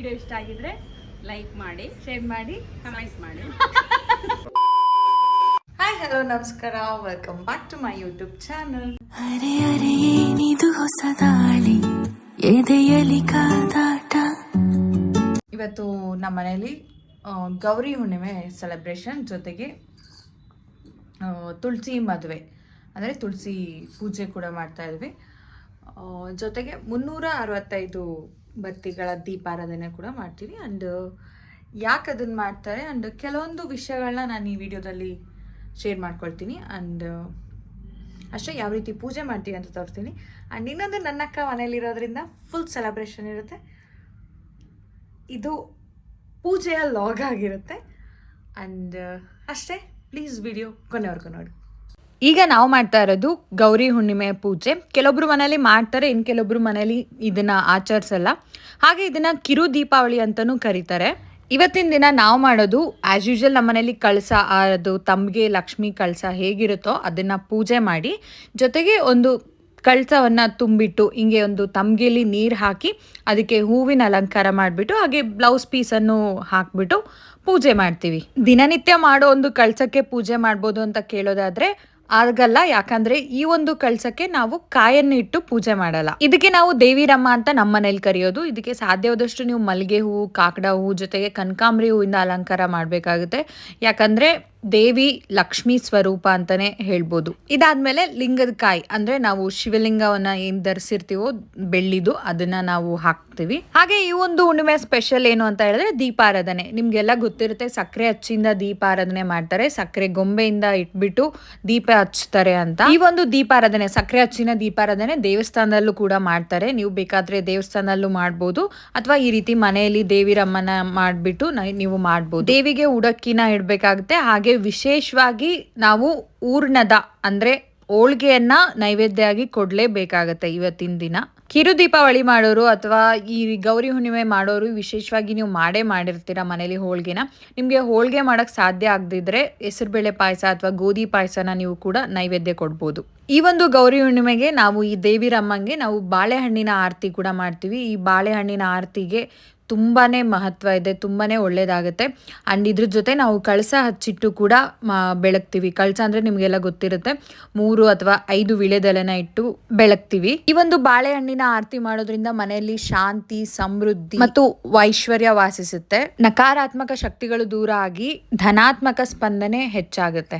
Video ಇಷ್ಟ ಆಗಿದ್ರೆ like ಮಾಡಿ ಶೇರ್ ಮಾಡಿ ಕಮೆಂಟ್ ಮಾಡಿ. ಹಾಯ್ ಹಲೋ ನಮಸ್ಕಾರ. Welcome back to my YouTube channel ಅರೆ ಅರೆ ಏನಿದು ಹೊಸ ದಾಳಿ? ಎದೆಯಲಿ ಕಾದಾಟ? ಇವತ್ತು ನಮ್ಮ ಮನೆಯಲ್ಲಿ ಗೌರಿ ಹುಣ್ಣಿಮೆ ಸೆಲೆಬ್ರೇಷನ್ ಜೊತೆಗೆ ತುಳಸಿ ಮದುವೆ. ಅಂದರೆ ತುಳಸಿ ಪೂಜೆ ಕೂಡ ಮಾಡ್ತಾ ಇದ್ವಿ. ಜೊತೆಗೆ ಮುನ್ನೂರ ಅರವತ್ತೈದು ಬತ್ತಿಗಳ ದೀಪಾರಾಧನೆ ಕೂಡ ಮಾಡ್ತೀವಿ. ಆ್ಯಂಡ್ ಯಾಕೆ ಅದನ್ನು ಮಾಡ್ತಾರೆ? ಆ್ಯಂಡ್ ಕೆಲವೊಂದು ವಿಷಯಗಳನ್ನ ನಾನು ಈ ವಿಡಿಯೋದಲ್ಲಿ ಶೇರ್ ಮಾಡ್ಕೊಳ್ತೀನಿ. ಆ್ಯಂಡ್ ಅಷ್ಟೇ, ಯಾವ ರೀತಿ ಪೂಜೆ ಮಾಡ್ತೀವಿ ಅಂತ ತೋರಿಸ್ತೀನಿ. ಆ್ಯಂಡ್ ಇನ್ನೊಂದು ನನ್ನ ಅಕ್ಕ ಮನೇಲಿರೋದ್ರಿಂದ ಫುಲ್ ಸೆಲೆಬ್ರೇಷನ್ ಇರುತ್ತೆ. ಇದು ಪೂಜೆಯ ಲಾಗ್ ಆಗಿರುತ್ತೆ. ಆ್ಯಂಡ್ ಅಷ್ಟೇ ಪ್ಲೀಸ್ ವಿಡಿಯೋ ಕೊನೆವರೆಗೂ ನೋಡಿ. ಈಗ ನಾವು ಮಾಡ್ತಾ ಇರೋದು ಗೌರಿ ಹುಣ್ಣಿಮೆ ಪೂಜೆ. ಕೆಲವೊಬ್ರು ಮನೇಲಿ ಮಾಡ್ತಾರೆ, ಇನ್ನು ಕೆಲವೊಬ್ರು ಮನೇಲಿ ಇದನ್ನ ಆಚರಿಸಲ್ಲ. ಹಾಗೆ ಇದನ್ನ ಕಿರು ದೀಪಾವಳಿ ಅಂತಲೂ ಕರೀತಾರೆ. ಇವತ್ತಿನ ದಿನ ನಾವು ಮಾಡೋದು ಆ್ಯಸ್ ಯೂಶಲ್ ನಮ್ಮ ಮನೇಲಿ ಕಳಸ ಅದು ತಮ್ಗೆ, ಲಕ್ಷ್ಮಿ ಕಳಸ ಹೇಗಿರುತ್ತೋ ಅದನ್ನು ಪೂಜೆ ಮಾಡಿ, ಜೊತೆಗೆ ಒಂದು ಕಳಸವನ್ನು ತುಂಬಿಟ್ಟು, ಹಿಂಗೆ ಒಂದು ತಮ್ಗೆಲಿ ನೀರು ಹಾಕಿ, ಅದಕ್ಕೆ ಹೂವಿನ ಅಲಂಕಾರ ಮಾಡಿಬಿಟ್ಟು, ಹಾಗೆ ಬ್ಲೌಸ್ ಪೀಸನ್ನು ಹಾಕ್ಬಿಟ್ಟು ಪೂಜೆ ಮಾಡ್ತೀವಿ. ದಿನನಿತ್ಯ ಮಾಡೋ ಒಂದು ಕಳಸಕ್ಕೆ ಪೂಜೆ ಮಾಡ್ಬೋದು ಅಂತ ಕೇಳೋದಾದ್ರೆ ಆಗಲ್ಲ, ಯಾಕಂದ್ರೆ ಈ ಒಂದು ಕಳಸಕ್ಕೆ ನಾವು ಕಾಯನ್ನು ಇಟ್ಟು ಪೂಜೆ ಮಾಡಲ್ಲ. ಇದಕ್ಕೆ ನಾವು ದೇವಿರಮ್ಮ ಅಂತ ನಮ್ಮ ಮನೇಲಿ ಕರೆಯೋದು. ಇದಕ್ಕೆ ಸಾಧ್ಯವಾದಷ್ಟು ನೀವು ಮಲ್ಲಿಗೆ ಹೂವು, ಕಾಕಡ ಹೂವು ಜೊತೆಗೆ ಕನಕಾಂಬ್ರಿ ಹೂವಿಂದ ಅಲಂಕಾರ ಮಾಡಬೇಕಾಗುತ್ತೆ. ಯಾಕಂದ್ರೆ ದೇವಿ ಲಕ್ಷ್ಮಿ ಸ್ವರೂಪ ಅಂತಾನೆ ಹೇಳ್ಬೋದು. ಇದಾದ್ಮೇಲೆ ಲಿಂಗದ ಕಾಯಿ, ಅಂದ್ರೆ ನಾವು ಶಿವಲಿಂಗವನ್ನ ಏನ್ ಧರಿಸಿರ್ತೀವೋ ಬೆಳ್ಳಿದು ಅದನ್ನ ನಾವು ಹಾಕ್ತಿವಿ. ಹಾಗೆ ಈ ಒಂದು ಹುಣ್ಣಿಮೆ ಸ್ಪೆಷಲ್ ಏನು ಅಂತ ಹೇಳಿದ್ರೆ ದೀಪಾರಾಧನೆ. ನಿಮ್ಗೆಲ್ಲ ಗೊತ್ತಿರುತ್ತೆ ಸಕ್ಕರೆ ಹಚ್ಚಿಂದ ದೀಪಾರಾಧನೆ ಮಾಡ್ತಾರೆ ಸಕ್ಕರೆ ಗೊಂಬೆಯಿಂದ ಇಟ್ಬಿಟ್ಟು ದೀಪ ಹಚ್ತಾರೆ ಅಂತ. ಈ ಒಂದು ದೀಪಾರಾಧನೆ ಸಕ್ಕರೆ ಹಚ್ಚಿನ ದೀಪಾರಾಧನೆ ದೇವಸ್ಥಾನದಲ್ಲೂ ಕೂಡ ಮಾಡ್ತಾರೆ. ನೀವು ಬೇಕಾದ್ರೆ ದೇವಸ್ಥಾನದಲ್ಲೂ ಮಾಡ್ಬೋದು, ಅಥವಾ ಈ ರೀತಿ ಮನೆಯಲ್ಲಿ ದೇವಿರಮ್ಮನ ಮಾಡ್ಬಿಟ್ಟು ನೀವು ಮಾಡ್ಬೋದು. ದೇವಿಗೆ ಉಡಕ್ಕಿನ ಇಡ್ಬೇಕಾಗುತ್ತೆ, ಹಾಗೆ ವಿಶೇಷವಾಗಿ ನಾವು ಊರ್ಣದ, ಅಂದ್ರೆ ಹೋಳಿಗೆಯನ್ನ ನೈವೇದ್ಯ ಆಗಿ ಕೊಡ್ಲೇಬೇಕಾಗತ್ತೆ ಇವತ್ತಿನ ದಿನ. ಕಿರು ದೀಪಾವಳಿ ಮಾಡೋರು ಅಥವಾ ಈ ಗೌರಿ ಹುಣ್ಣಿಮೆ ಮಾಡೋರು ವಿಶೇಷವಾಗಿ ನೀವು ಮಾಡೇ ಮಾಡಿರ್ತೀರ ಮನೇಲಿ ಹೋಳಿಗೆನ. ನಿಮಗೆ ಹೋಳಿಗೆ ಮಾಡಕ್ ಸಾಧ್ಯ ಆಗದಿದ್ರೆ ಹೆಸರುಬೇಳೆ ಪಾಯಸ ಅಥವಾ ಗೋಧಿ ಪಾಯಸನ ನೀವು ಕೂಡ ನೈವೇದ್ಯ ಕೊಡ್ಬೋದು. ಈ ಒಂದು ಗೌರಿ ಹುಣ್ಣಿಮೆಗೆ ನಾವು ಈ ದೇವಿರಮ್ಮಂಗೆ ನಾವು ಬಾಳೆಹಣ್ಣಿನ ಆರತಿ ಕೂಡ ಮಾಡ್ತೀವಿ. ಈ ಬಾಳೆಹಣ್ಣಿನ ಆರತಿಗೆ ತುಂಬಾನೇ ಮಹತ್ವ ಇದೆ, ತುಂಬಾನೇ ಒಳ್ಳೇದಾಗುತ್ತೆ. ಅಂಡ್ ಇದ್ರ ಜೊತೆ ನಾವು ಕಳಸ ಹಚ್ಚಿಟ್ಟು ಕೂಡ ಬೆಳಗ್ತೀವಿ. ಕಳಸ ಅಂದ್ರೆ ನಿಮಗೆಲ್ಲ ಗೊತ್ತಿರುತ್ತೆ. ಮೂರು ಅಥವಾ ಐದು ವಿಳೆದೆಲೆನ ಇಟ್ಟು ಬೆಳಗ್ತೀವಿ. ಈ ಒಂದು ಬಾಳೆಹಣ್ಣಿನ ಆರತಿ ಮಾಡೋದ್ರಿಂದ ಮನೆಯಲ್ಲಿ ಶಾಂತಿ, ಸಮೃದ್ಧಿ ಮತ್ತು ಐಶ್ವರ್ಯ ವಾಸಿಸುತ್ತೆ. ನಕಾರಾತ್ಮಕ ಶಕ್ತಿಗಳು ದೂರ ಆಗಿ ಧನಾತ್ಮಕ ಸ್ಪಂದನೆ ಹೆಚ್ಚಾಗುತ್ತೆ.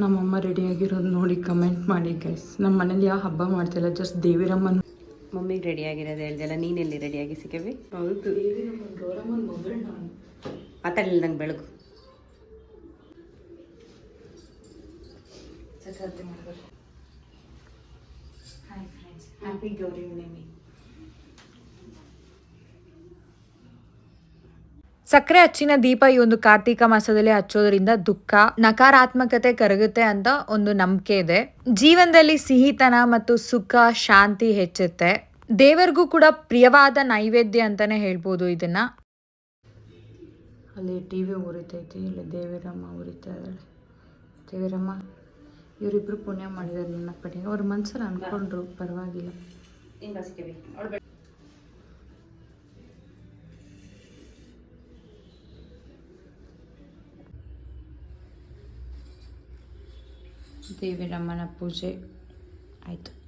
ನಮ್ಮಮ್ಮ ರೆಡಿಯಾಗಿರೋದು ನೋಡಿ ಕಮೆಂಟ್ ಮಾಡಿ ಗೈಸ್ ನಮ್ಮ ಮನೇಲಿ ಯಾವ ಹಬ್ಬ ಮಾಡ್ತಿಲ್ಲ ಜಸ್ಟ್ ದೇವಿರಮ್ಮನ ಮಮ್ಮಿಗೆ ರೆಡಿ ಆಗಿರೋದು ಹೇಳ್ದಲ್ಲ ನೀನೆಲ್ಲಿ ರೆಡಿಯಾಗಿ ಸಿಕ್ಕವಿ ಹೌದು ಮಾತಾಡಲಿಲ್ಲ ನಂಗೆ ಬೆಳಕು ಹ್ಯಾಪಿ ಗೌರಿ ಹುಣ್ಣಿಮೆ ಸಕ್ಕರೆ ಹಚ್ಚಿನ ದೀಪ ಈ ಒಂದು ಕಾರ್ತಿಕ ಮಾಸದಲ್ಲಿ ಹಚ್ಚೋದ್ರಿಂದ ದುಃಖ ನಕಾರಾತ್ಮಕತೆ ಕರಗುತ್ತೆ ಅಂತ ಒಂದು ನಂಬಿಕೆ ಇದೆ. ಜೀವನದಲ್ಲಿ ಸಿಹಿತನ ಮತ್ತು ಸುಖ ಶಾಂತಿ ಹೆಚ್ಚುತ್ತೆ. ದೇವರಿಗೂ ಕೂಡ ಪ್ರಿಯವಾದ ನೈವೇದ್ಯ ಅಂತಾನೆ ಹೇಳ್ಬೋದು ಇದನ್ನ. ಅಲ್ಲಿ ಟಿವಿ ಉರಿತೈತಿ ಇಲ್ಲಿ ದೇವಿರಮ್ಮ ಉರಿತಾ ಇದ್ದಾಳೆ. ದೇವಿರಮ್ಮ ಇವರಿಬ್ರು ಪುಣ್ಯ ಮಾಡಿದ್ದಾರೆ ನನ್ನ ಕಡೆಗೆ ಅವ್ರ ಮನ್ಸಲ್ಲಿ ಅನ್ಕೊಂಡ್ರು ಪರವಾಗಿಲ್ಲ. ದೇವಿರಮ್ಮನ ಪೂಜೆ ಆಯಿತು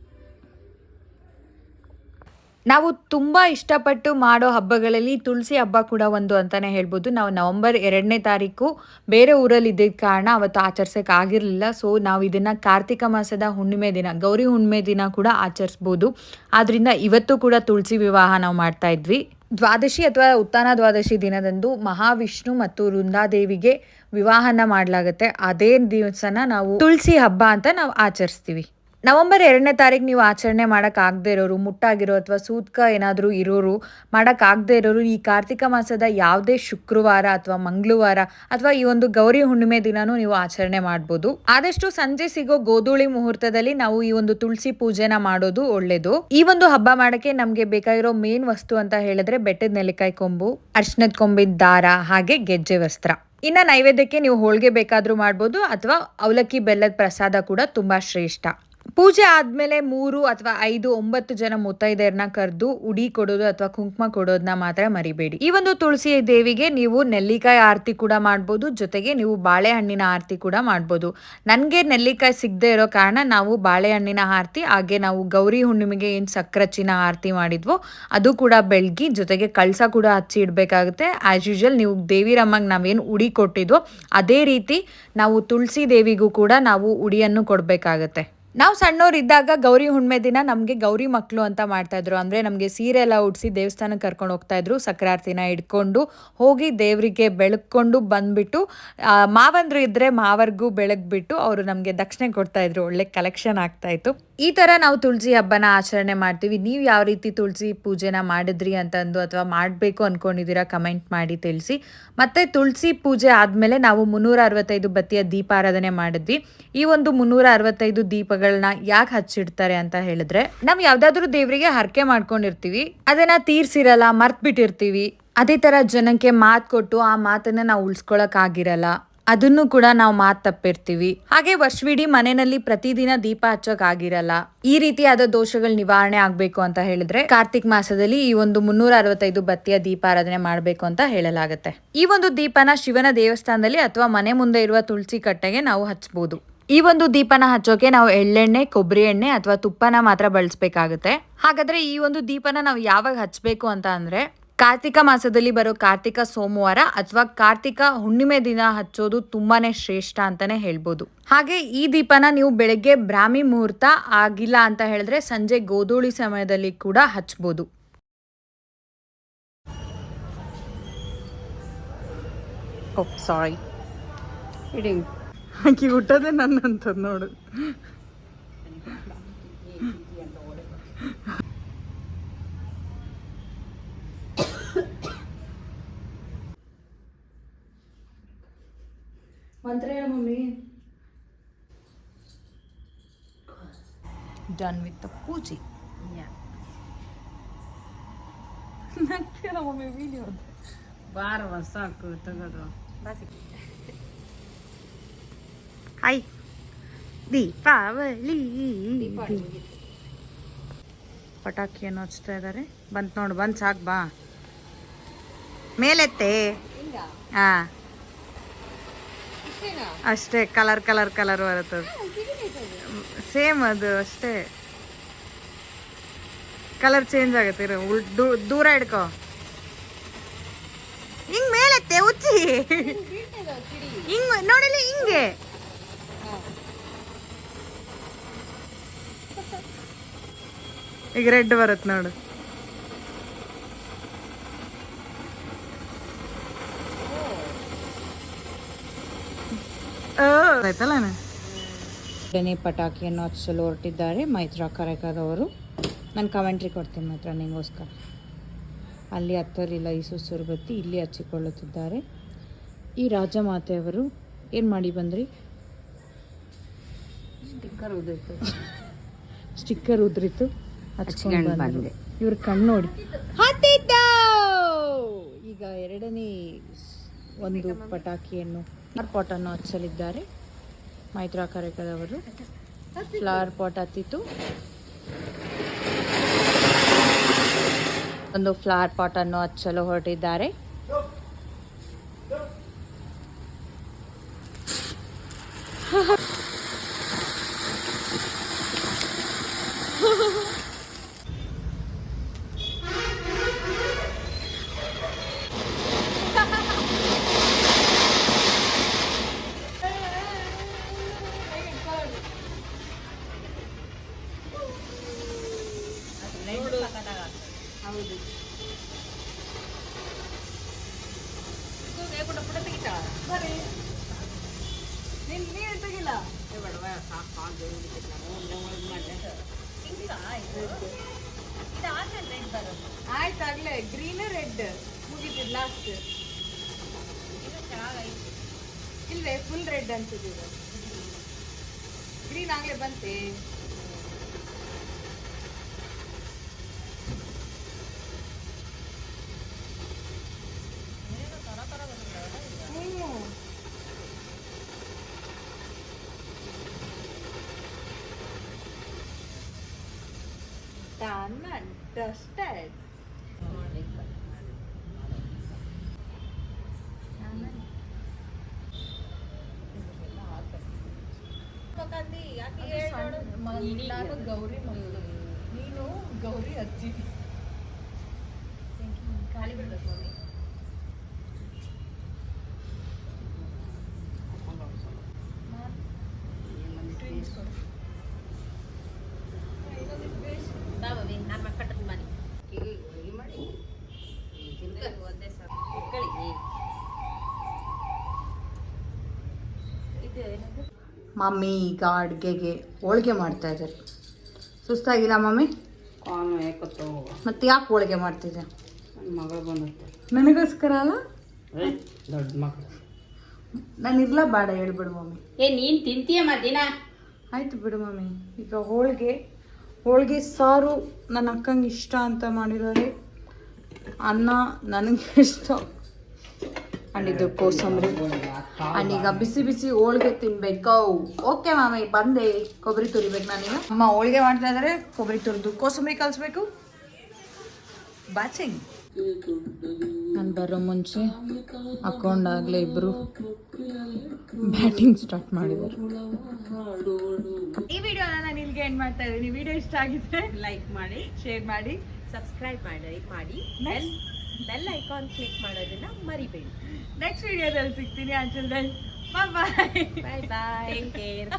ನಾವು ತುಂಬ ಇಷ್ಟಪಟ್ಟು ಮಾಡೋ ಹಬ್ಬಗಳಲ್ಲಿ ತುಳಸಿ ಹಬ್ಬ ಕೂಡ ಒಂದು ಅಂತಾನೆ ಹೇಳ್ಬೋದು. ನಾವು ನವೆಂಬರ್ ಎರಡನೇ ತಾರೀಕು ಬೇರೆ ಊರಲ್ಲಿ ಇದ್ದಿದ್ದ ಕಾರಣ ಅವತ್ತು ಆಚರಿಸೋಕೆ ಆಗಿರಲಿಲ್ಲ. ಸೊ ನಾವು ಇದನ್ನು ಕಾರ್ತಿಕ ಮಾಸದ ಹುಣ್ಣಿಮೆ ದಿನ, ಗೌರಿ ಹುಣ್ಣಿಮೆ ದಿನ ಕೂಡ ಆಚರಿಸ್ಬೋದು. ಆದ್ದರಿಂದ ಇವತ್ತು ಕೂಡ ತುಳಸಿ ವಿವಾಹ ನಾವು ಮಾಡ್ತಾ ಇದ್ವಿ. ದ್ವಾದಶಿ ಅಥವಾ ಉತ್ಥಾನ ದ್ವಾದಶಿ ದಿನದಂದು ಮಹಾವಿಷ್ಣು ಮತ್ತು ವೃಂದಾದೇವಿಗೆ ವಿವಾಹನ ಮಾಡಲಾಗುತ್ತೆ. ಅದೇ ದಿವಸನ ನಾವು ತುಳಸಿ ಹಬ್ಬ ಅಂತ ನಾವು ಆಚರಿಸ್ತೀವಿ. ನವೆಂಬರ್ ಎರಡನೇ ತಾರೀಕು ನೀವು ಆಚರಣೆ ಮಾಡೋಕ್ಕಾಗದೇ ಇರೋರು, ಮುಟ್ಟಾಗಿರೋ ಅಥವಾ ಸೂತ್ಕ ಏನಾದರೂ ಇರೋರು ಮಾಡೋಕ್ಕಾಗದೇ ಇರೋರು, ಈ ಕಾರ್ತಿಕ ಮಾಸದ ಯಾವುದೇ ಶುಕ್ರವಾರ ಅಥವಾ ಮಂಗಳವಾರ ಅಥವಾ ಈ ಒಂದು ಗೌರಿ ಹುಣ್ಣಿಮೆ ದಿನನೂ ನೀವು ಆಚರಣೆ ಮಾಡ್ಬೋದು. ಆದಷ್ಟು ಸಂಜೆ ಸಿಗೋ ಗೋಧೂಳಿ ಮುಹೂರ್ತದಲ್ಲಿ ನಾವು ಈ ಒಂದು ತುಳಸಿ ಪೂಜೆನ ಮಾಡೋದು ಒಳ್ಳೇದು. ಈ ಒಂದು ಹಬ್ಬ ಮಾಡಕ್ಕೆ ನಮಗೆ ಬೇಕಾಗಿರೋ ಮೇನ್ ವಸ್ತು ಅಂತ ಹೇಳಿದ್ರೆ ಬೆಟ್ಟದ ನೆಲ್ಲಿಕಾಯಿ ಕೊಂಬು ಅರ್ಶನದ ಕೊಂಬಿನ ದಾರ ಹಾಗೆ ಗೆಜ್ಜೆ ವಸ್ತ್ರ. ಇನ್ನ ನೈವೇದ್ಯಕ್ಕೆ ನೀವು ಹೋಳಿಗೆ ಬೇಕಾದರೂ ಮಾಡ್ಬೋದು ಅಥವಾ ಅವಲಕ್ಕಿ ಬೆಲ್ಲದ ಪ್ರಸಾದ ಕೂಡ ತುಂಬ ಶ್ರೇಷ್ಠ. ಪೂಜೆ ಆದಮೇಲೆ ಮೂರು ಅಥವಾ ಐದು, ಒಂಬತ್ತು ಜನ ಮುತ್ತೈದೆಯರನ್ನ ಕರೆದು ಉಡಿ ಕೊಡೋದು ಅಥವಾ ಕುಂಕುಮ ಕೊಡೋದನ್ನ ಮಾತ್ರ ಮರಿಬೇಡಿ. ಈ ಒಂದು ತುಳಸಿ ದೇವಿಗೆ ನೀವು ನೆಲ್ಲಿಕಾಯಿ ಆರತಿ ಕೂಡ ಮಾಡ್ಬೋದು, ಜೊತೆಗೆ ನೀವು ಬಾಳೆಹಣ್ಣಿನ ಆರತಿ ಕೂಡ ಮಾಡ್ಬೋದು. ನನಗೆ ನೆಲ್ಲಿಕಾಯಿ ಸಿಗದೆ ಇರೋ ಕಾರಣ ನಾವು ಬಾಳೆಹಣ್ಣಿನ ಆರತಿ, ಹಾಗೆ ನಾವು ಗೌರಿ ಹುಣ್ಣಿಮೆಗೆ ಏನು ಸಕ್ಕರಚ್ಚಿನ ಆರತಿ ಮಾಡಿದ್ವೋ, ಅದು ಕೂಡ ಬೆಳಗ್ಗೆ ಜೊತೆಗೆ ಕಳಸ ಕೂಡ ಹಚ್ಚಿ ಇಡಬೇಕಾಗುತ್ತೆ. ಆ್ಯಸ್ ಯೂಶುವಲ್ ನೀವು ದೇವಿರಮ್ಮಗೆ ನಾವೇನು ಉಡಿ ಕೊಟ್ಟಿದ್ವೋ, ಅದೇ ರೀತಿ ನಾವು ತುಳಸಿ ದೇವಿಗೂ ಕೂಡ ನಾವು ಉಡಿಯನ್ನು ಕೊಡಬೇಕಾಗತ್ತೆ. ನಾವು ಸಣ್ಣವರಿದ್ದಾಗ ಗೌರಿ ಹುಣ್ಣಿಮೆ ದಿನ ನಮಗೆ ಗೌರಿ ಮಕ್ಕಳು ಅಂತ ಮಾಡ್ತಾಯಿದ್ರು ಅಂದರೆ ನಮಗೆ ಸೀರೆ ಎಲ್ಲ ಉಡಿಸಿ ದೇವಸ್ಥಾನಕ್ಕೆ ಕರ್ಕೊಂಡು ಹೋಗ್ತಾಯಿದ್ರು ಸಕ್ರಾರ್ತಿನ ಇಟ್ಕೊಂಡು ಹೋಗಿ ದೇವರಿಗೆ ಬೆಳಕೊಂಡು ಬಂದ್ಬಿಟ್ಟು ಮಾವಂದರು ಇದ್ದರೆ ಮಾವರ್ಗೂ ಬೆಳಗ್ಬಿಟ್ಟು ಅವರು ನಮಗೆ ದಕ್ಷಿಣೆ ಕೊಡ್ತಾಯಿದ್ರು ಒಳ್ಳೆ ಕಲೆಕ್ಷನ್ ಆಗ್ತಾ ಇತ್ತು. ಈ ಥರ ನಾವು ತುಳಸಿ ಹಬ್ಬನ ಆಚರಣೆ ಮಾಡ್ತೀವಿ. ನೀವು ಯಾವ ರೀತಿ ತುಳಸಿ ಪೂಜೆನ ಮಾಡಿದ್ರಿ ಅಂತಂದು ಅಥವಾ ಮಾಡಬೇಕು ಅಂದ್ಕೊಂಡಿದ್ದೀರಾ ಕಮೆಂಟ್ ಮಾಡಿ ತಿಳಿಸಿ. ಮತ್ತು ತುಳಸಿ ಪೂಜೆ ಆದಮೇಲೆ ನಾವು ಮುನ್ನೂರ ಅರವತ್ತೈದು ಬತ್ತಿಯ ದೀಪಾರಾಧನೆ ಮಾಡಿದ್ವಿ. ಈ ಒಂದು ಮುನ್ನೂರ ಅರವತ್ತೈದು ದೀಪಗಳನ್ನ ಯಾಕೆ ಹಚ್ಚಿಡ್ತಾರೆ ಅಂತ ಹೇಳಿದ್ರೆ, ನಾವು ಯಾವುದಾದ್ರೂ ದೇವರಿಗೆ ಹರಕೆ ಮಾಡ್ಕೊಂಡಿರ್ತೀವಿ. ಅದನ್ನು ತೀರ್ಸಿರಲ್ಲ ಮರ್ತು ಬಿಟ್ಟಿರ್ತೀವಿ ಅದೇ ಥರ ಜನಕ್ಕೆ ಮಾತು ಕೊಟ್ಟು ಆ ಮಾತನ್ನು ನಾವು ಉಳ್ಸ್ಕೊಳಕ್ ಆಗಿರಲ್ಲ. ಅದನ್ನು ಕೂಡ ನಾವು ಮಾತು ತಪ್ಪಿರ್ತೀವಿ. ಹಾಗೆ ವರ್ಷವಿಡೀ ಮನೆಯಲ್ಲಿ ಪ್ರತಿದಿನ ದೀಪ ಹಚ್ಚೋಕ್ ಆಗಿರಲ್ಲ ಈ ರೀತಿಯಾದ ದೋಷಗಳು ನಿವಾರಣೆ ಆಗಬೇಕು ಅಂತ ಹೇಳಿದ್ರೆ ಕಾರ್ತಿಕ್ ಮಾಸದಲ್ಲಿ ಈ ಒಂದು ಮುನ್ನೂರ ಅರವತ್ತೈದು ಬತ್ತಿಯ ದೀಪಾರಾಧನೆ ಮಾಡಬೇಕು ಅಂತ ಹೇಳಲಾಗುತ್ತೆ. ಈ ಒಂದು ದೀಪನ ಶಿವನ ದೇವಸ್ಥಾನದಲ್ಲಿ ಅಥವಾ ಮನೆ ಮುಂದೆ ಇರುವ ತುಳಸಿ ಕಟ್ಟೆಗೆ ನಾವು ಹಚ್ಚಬಹುದು ಈ ಒಂದು ದೀಪನ ಹಚ್ಚೋಕೆ ನಾವು ಎಳ್ಳೆಣ್ಣೆ, ಕೊಬ್ಬರಿ ಎಣ್ಣೆ ಅಥವಾ ತುಪ್ಪನ ಮಾತ್ರ ಬಳಸಬೇಕಾಗುತ್ತೆ. ಹಾಗಾದ್ರೆ ಈ ಒಂದು ದೀಪನ ನಾವು ಯಾವಾಗ ಹಚ್ಚಬೇಕು ಅಂತ ಅಂದ್ರೆ ಕಾರ್ತಿಕ ಮಾಸದಲ್ಲಿ ಬರೋ ಕಾರ್ತಿಕ ಸೋಮವಾರ ಅಥವಾ ಕಾರ್ತಿಕ ಹುಣ್ಣಿಮೆ ದಿನ ಹಚ್ಚೋದು ತುಂಬಾನೇ ಶ್ರೇಷ್ಠ ಅಂತಾನೆ ಹೇಳ್ಬೋದು. ಹಾಗೆ ಈ ದೀಪನ ನೀವು ಬೆಳಗ್ಗೆ ಬ್ರಾಹ್ಮಿ ಮುಹೂರ್ತ ಆಗಿಲ್ಲ ಅಂತ ಹೇಳಿದ್ರೆ ಸಂಜೆ ಗೋಧೂಳಿ ಸಮಯದಲ್ಲಿ ಕೂಡ ಹಚ್ಬೋದು. ಸಾರಿ ಆಕಿ ಹುಟ್ಟದೆ ನೋಡು. ಮಂತ್ರ ಹೇಳ mummy. Done with the puja. Mummy video ಬಾರ ಸಾಕು ತಗೋದು. ಹಾಯ್ ದೀಪಾವಳಿ. ಪಟಾಕಿಯನ್ನು ಹಚ್ತಾ ಇದ್ದಾರೆ ಬಂತು ನೋಡು ಬಂದು ಸಾಕು ಬಾ. ಮೇಲೆತ್ತೆ. ಹಾ. ಅಷ್ಟೇ ಕಲರ್ ಕಲರ್ ಕಲರ್ ಬರುತ್ತದೆ ಸೇಮ್ ಅದು. ಅಷ್ಟೇ. ಕಲರ್ ಚೇಂಜ್ ಆಗುತ್ತೆ ಇರು ದೂರ ಇಡ್ಕೋ. ಹಿಂಗ್ ಮೇಲೆತ್ತೆ ಉಚ್ಚಿ. ಹಿಂಗ್ ನೋಡಲಿ ಹಿಂಗೆ ಈಗ ರೆಡ್ ಬರುತ್ತೆ ನೋಡು. ಆಯ್ತಲ್ಲ ಎರಡನೇ ಪಟಾಕಿಯನ್ನು ಹಚ್ಚಲು ಹೊರಟಿದ್ದಾರೆ ಮೈತ್ರಾ ಕರೆಕದವರು ನಾನು ಕಮೆಂಟ್ರಿ ಕೊಡ್ತೀನಿ ಮಾತ್ರ ನಿಂಗೋಸ್ಕರ. ಅಲ್ಲಿ ಹತ್ತಲಿಲ್ಲ ಈ ಸುಸುರು ಬತ್ತಿ ಇಲ್ಲಿ ಹಚ್ಚಿಕೊಳ್ಳುತ್ತಿದ್ದಾರೆ. ಈ ರಾಜಮಾತೆಯವರು ಏನು ಮಾಡಿ ಬಂದ್ರಿ? ಸ್ಟಿಕ್ಕರ್ ಉದುರಿತು. ಸ್ಟಿಕ್ಕರ್ ಉದ್ರಿತು. ಹಚ್ಕೊಂಡು ಬಂದೆ. ಇವ್ರ ಕಣ್ಣು ನೋಡಿ. ಈಗ ಎರಡನೇ ಒಂದು ಪಟಾಕಿಯನ್ನು ಪಾಟನ್ನು ಪಾಟ್ ಹಚ್ಚಲಿದ್ದಾರೆ. ಮೈತ್ರಾ ಕಾರ್ಯಕ್ರಮದವರು ಫ್ಲವರ್ ಪಾಟ್ ಹತ್ತಿತ್ತು. ಒಂದು ಫ್ಲವರ್ ಪಾಟನ್ನು ಹಚ್ಚಲು ಹೊರಟಿದ್ದಾರೆ. ಆಯ್ತಾಗ್ಲೇ ಗ್ರೀನ್ ರೆಡ್ ಮುಗಿತಿದ್ ಲಾಸ್ಟ್ ಇಲ್ವೇ ಫುಲ್ ರೆಡ್ ಅನ್ಸುತ್ತಿದೆ ಗ್ರೀನ್ ಆಗ್ಲೇ ಬಂತೆ ಹ್ಮ್. ಅನ್ನ ಡಸ್ಟೆಡ್ ನಾನು ಗೌರಿ ಮಗಳು ನೀನು ಗೌರಿ ಅಜ್ಜಿ ಖಾಲಿ ಬಿಡ್ಬೇಕು ಮಮ್ಮಿ ಇದು ಏನದು? ಮಮ್ಮಿ ಈಗ ಅಡುಗೆಗೆ ಹೋಳಿಗೆ ಮಾಡ್ತಾ ಇದ್ದಾರೆ. ಸುಸ್ತಾಗಿಲ್ಲ ಮಮ್ಮಿ? ಕಾನು ಯಾಕತ್ತೋ. ಮತ್ತೆ ಯಾಕೆ ಹೋಳಿಗೆ ಮಾಡ್ತಿದ್ದೆ ನನ್ನ ಮಗಳು ಬಂದತ್ತೆ. ನನಗೋಸ್ಕರ ಅಲ್ಲ? ದೊಡ್ಡ ಮಗಳು. ನಾನು ಇರ್ಲ ಬೇಡ ಹೇಳ್ಬಿಡು ಮಮ್ಮಿ. ಏ ನೀನು ತಿಂತೀಯ ಮದಿನ ಆಯ್ತು ಬಿಡು ಮಮ್ಮಿ. ಈಗ ಹೋಳಿಗೆ ಹೋಳಿಗೆ ಸಾರು ನನ್ನ ಅಕ್ಕಂಗೆ ಇಷ್ಟ ಅಂತ ಮಾಡಿರೋರೆ. ಅನ್ನ ನನಗೆ ಇಷ್ಟ. ಆ್ಯಂಡ್ ಇದು ಕೋಸಂಬರಿ. ಆ್ಯಂಡ್ ಈಗ ಬಿಸಿ ಬಿಸಿ ಹೋಳಿಗೆ ತಿನ್ಬೇಕು. ಓಕೆ ಮಾಮಿ ಬಂದೆ. ಕೊಬ್ಬರಿ ತುರಿಬೇಕು ನಾನೀಗ ಅಮ್ಮ ಹೋಳಿಗೆ ಮಾಡ್ತಾ ಇದ್ದಾರೆ ಕೊಬ್ಬರಿ ತುರಿದು ಕೋಸಂಬರಿ ಕಲಿಸ್ಬೇಕು. ಬಾಚಿಂಗ್ ನಾನು ಬರೋ ಮುಂಚೆ ಹಾಕೊಂಡಾಗಲೇ ಇಬ್ಬರು ಬ್ಯಾಟಿಂಗ್ ಸ್ಟಾರ್ಟ್ ಮಾಡಿದ್ದಾರೆ. ಈ ವಿಡಿಯೋನ ನಾನು ಇಲ್ಲಿಗೆ ಎಂಡ್ ಮಾಡ್ತಾ ಇದ್ದೀನಿ. ವಿಡಿಯೋ ಇಷ್ಟ ಆಗಿದ್ರೆ ಲೈಕ್ ಮಾಡಿ ಶೇರ್ ಮಾಡಿ ಸಬ್ಸ್ಕ್ರೈಬ್ ಮಾಡಿ ಮಾಡಿ. ಬೆಲ್ ಬೆಲ್ ಐಕಾನ್ ಕ್ಲಿಕ್ ಮಾಡೋದನ್ನ ಮರಿಬೇಡಿ. ನೆಕ್ಸ್ಟ್ ವಿಡಿಯೋದಲ್ಲಿ ಸಿಗ್ತೀನಿ ಅಂಚಲ್ ದೆನ್ ಬಾಯ್ ಬಾಯ್ ಬಾಯ್ ಬಾಯ್ ಕೇರ್